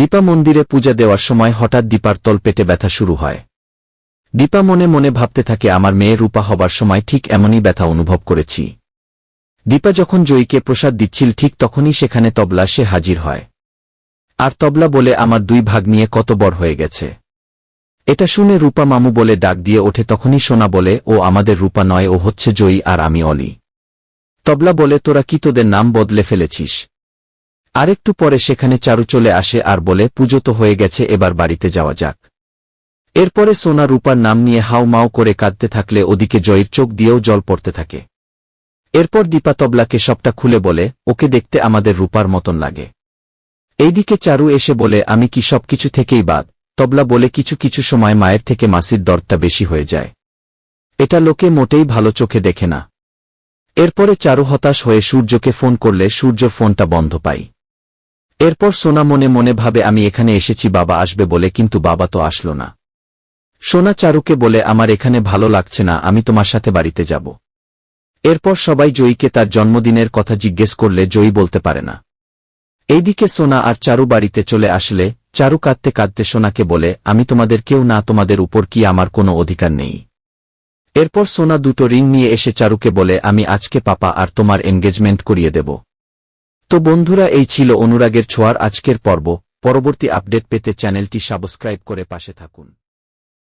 দীপা মন্দিরে পূজা দেওয়ার সময় হঠাৎ দীপার তল পেটে ব্যথা শুরু হয়। দীপা মনে মনে ভাবতে থাকে, আমার মেয়ে রূপা হবার সময় ঠিক এমনই ব্যথা অনুভব করেছি। দীপা যখন জয়ীকে প্রসাদ দিচ্ছিল, ঠিক তখনই সেখানে তবলা সে হাজির হয়। আর তবলা বলে, আমার দুই ভাগ নিয়ে কত বড় হয়ে গেছে। এটা শুনে রূপা মামু বলে ডাক দিয়ে ওঠে, তখনই সোনা বলে, ও আমাদের রূপা নয়, ও হচ্ছে জয়ী আর আমি অলি। তবলা বলে, তোরা কি তোদের নাম বদলে ফেলেছিস? আরেকটু পরে সেখানে চারু চলে আসে আর বলে, পুজো তো হয়ে গেছে, এবার বাড়িতে যাওয়া যাক। এরপরে সোনা রূপার নাম নিয়ে হাউ মাও করে কাঁদতে থাকলে ওদিকে জয়ের চোখ দিয়েও জল পড়তে থাকে। এরপর দীপা তবলাকে সবটা খুলে বলে, ওকে দেখতে আমাদের রূপার মতন লাগে। এইদিকে চারু এসে বলে, আমি কি সবকিছু থেকেই বাদ? তবলা বলে, কিছু কিছু সময় মায়ের থেকে মাসির দরটা বেশি হয়ে যায়। এটা লোকে মোটেই ভালো চোখে দেখে না। এরপরে চারু হতাশ হয়ে সূর্যকে ফোন করলে সূর্য ফোনটা বন্ধ পাই এরপর সোনা মনে মনে ভাবে, আমি এখানে এসেছি, বাবা আসবে বলে, কিন্তু বাবা তো আসল না। সোনা চারুকে বলে, আমার এখানে ভালো লাগছে না, আমি তোমার সাথে বাড়িতে যাব। এরপর সবাই জয়ীকে তার জন্মদিনের কথা জিজ্ঞেস করলে, জয়ী বলতে পারে না। এইদিকে সোনা আর চারু বাড়িতে চলে আসলে, চারু কাঁদতে কাঁদতে সোনাকে বলে, আমি তোমাদের কেউ না, তোমাদের উপর কি আমার কোনো অধিকার নেই? এরপর সোনা দুটো রিং নিয়ে এসে চারুকে বলে, আমি আজকে পাপা আর তোমার এনগেজমেন্ট করিয়ে দেব। তো বন্ধুরা, এই ছিল অনুরাগের ছোঁয়ার আজকের পর্ব। পরবর্তী আপডেট পেতে চ্যানেলটি সাবস্ক্রাইব করে পাশে থাকুন।